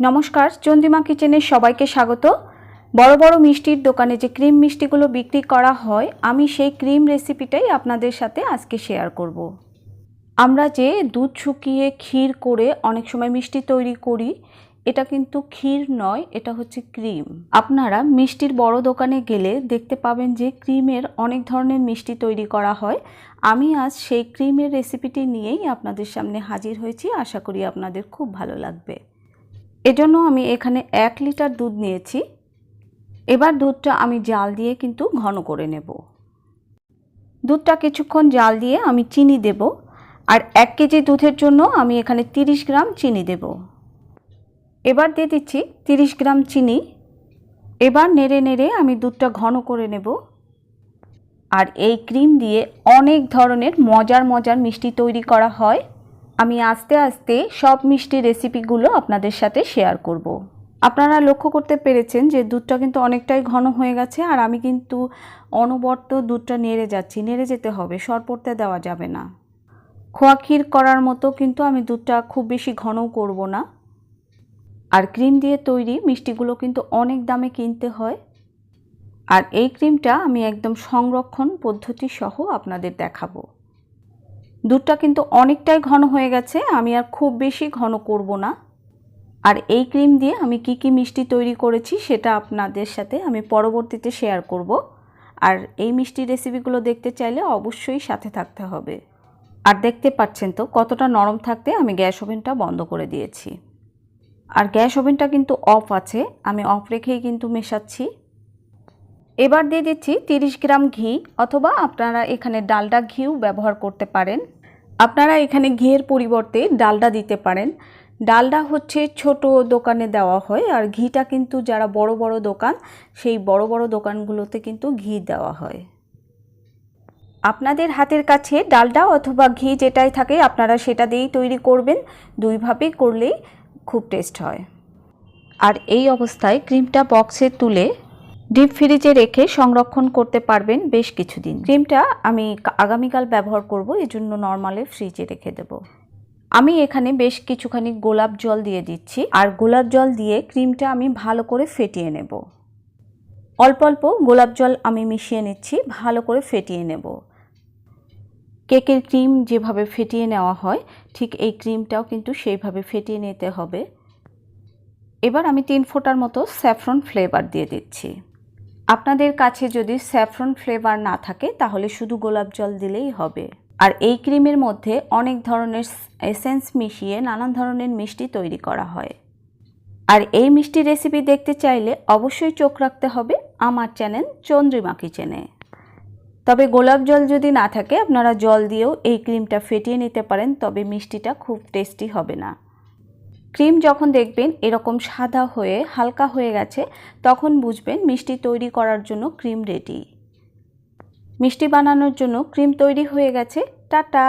নমস্কার চন্দ্রিমা কিচেনের সবাইকে স্বাগত। বড় বড় মিষ্টির দোকানে যে ক্রিম মিষ্টিগুলো বিক্রি করা হয়, আমি সেই ক্রিম রেসিপিটাই আপনাদের সাথে আজকে শেয়ার করব। আমরা যে দুধ শুকিয়ে ক্ষীর করে অনেক সময় মিষ্টি তৈরি করি, এটা কিন্তু ক্ষীর নয়, এটা হচ্ছে ক্রিম। আপনারা মিষ্টির বড় দোকানে গেলে দেখতে পাবেন যে ক্রিমের অনেক ধরনের মিষ্টি তৈরি করা হয়। আমি আজ সেই ক্রিমের রেসিপিটি নিয়েই আপনাদের সামনে হাজির হয়েছি, আশা করি আপনাদের খুব ভালো লাগবে। এজন্য আমি এখানে এক লিটার দুধ নিয়েছি। এবার দুধটা আমি জাল দিয়ে কিন্তু ঘন করে নেব। দুধটা কিছুক্ষণ জাল দিয়ে আমি চিনি দেব আর এক কেজি দুধের জন্য আমি এখানে তিরিশ গ্রাম চিনি দেব। এবার দিয়ে দিচ্ছি তিরিশ গ্রাম চিনি। এবার নেড়ে নেড়ে আমি দুধটা ঘন করে নেব। আর এই ক্রিম দিয়ে অনেক ধরনের মজার মজার মিষ্টি তৈরি করা হয়। আমি আস্তে আস্তে সব মিষ্টি রেসিপিগুলো আপনাদের সাথে শেয়ার করব। আপনারা লক্ষ্য করতে পেরেছেন যে দুধটা কিন্তু অনেকটাই ঘন হয়ে গেছে আর আমি কিন্তু অনবর্ত দুধটা নেড়ে যাচ্ছি। নেড়ে যেতে হবে সর পড়তে দেওয়া যাবে না। খোয়া ক্ষীর করার মতো কিন্তু আমি দুধটা খুব বেশি ঘনও করব না। আর ক্রিম দিয়ে তৈরি মিষ্টিগুলো কিন্তু অনেক দামে কিনতে হয়। আর এই ক্রিমটা আমি একদম সংরক্ষণ পদ্ধতি সহ আপনাদের দেখাবো। দুধটা কিন্তু অনেকটাই ঘন হয়ে গেছে, আমি আর খুব বেশি ঘন করব না। আর এই ক্রিম দিয়ে আমি কি কি মিষ্টি তৈরি করেছি সেটা আপনাদের সাথে আমি পরবর্তীতে শেয়ার করব। আর এই মিষ্টি রেসিপিগুলো দেখতে চাইলে অবশ্যই সাথে থাকতে হবে। আর দেখতে পাচ্ছেন তো, কতটা নরম থাকতে আমি গ্যাস ওভেনটা বন্ধ করে দিয়েছি। আর গ্যাস ওভেনটা কিন্তু অফ আছে, আমি অফ রেখেই কিন্তু মেশাচ্ছি। এবার দিয়ে দিচ্ছি তিরিশ গ্রাম ঘি অথবা আপনারা এখানে ডালডা ঘিও ব্যবহার করতে পারেন। আপনারা এখানে ঘিয়ের পরিবর্তে ডালডা দিতে পারেন। ডালডা হচ্ছে ছোট দোকানে দেওয়া হয় আর ঘিটা কিন্তু যারা বড় বড় দোকান, সেই বড় বড় দোকানগুলোতে কিন্তু ঘি দেওয়া হয়। আপনাদের হাতের কাছে ডালডা অথবা ঘি যেটাই থাকে, আপনারা সেটা দিয়েই তৈরি করবেন। দুইভাবেই করলেই খুব টেস্ট হয়। আর এই অবস্থায় ক্রিমটা বক্সে তুলে ডিপ ফ্রিজে রেখে সংরক্ষণ করতে পারবেন বেশ কিছুদিন। ক্রিমটা আমি আগামীকাল ব্যবহার করব, এজন্য নর্মালে ফ্রিজে রেখে দেব। আমি এখানে বেশ কিছুখানি গোলাপ জল দিয়ে দিচ্ছি, আর গোলাপ জল দিয়ে ক্রিমটা আমি ভালো করে ফেটিয়ে নেব। অল্প অল্প গোলাপ জল আমি মিশিয়ে নিচ্ছি, ভালো করে ফেটিয়ে নেব। কেকের ক্রিম যেভাবে ফেটিয়ে নেওয়া হয়, ঠিক এই ক্রিমটাও কিন্তু সেইভাবে ফেটিয়ে নিতে হবে। এবার আমি তিন ফোঁটার মতো স্যাফরন ফ্লেভার দিয়ে দিচ্ছি। আপনাদের কাছে যদি স্যাফরন ফ্লেভার না থাকে, তাহলে শুধু গোলাপ জল দিলেই হবে। আর এই ক্রিমের মধ্যে অনেক ধরনের এসেন্স মিশিয়ে নানান ধরনের মিষ্টি তৈরি করা হয়। আর এই মিষ্টি রেসিপি দেখতে চাইলে অবশ্যই চোখ রাখতে হবে আমার চ্যানেল চন্দ্রিমা কিচেনে। তবে গোলাপ জল যদি না থাকে, আপনারা জল দিয়েও এই ক্রিমটা ফেটিয়ে নিতে পারেন, তবে মিষ্টিটা খুব টেস্টি হবে না। ক্রিম যখন দেখবেন এরকম সাদা হয়ে, হালকা হয়ে গেছে, তখন বুঝবেন মিষ্টি তৈরি করার জন্য ক্রিম রেডি মিষ্টি বানানোর জন্য ক্রিম তৈরি হয়ে গেছে, টাটা!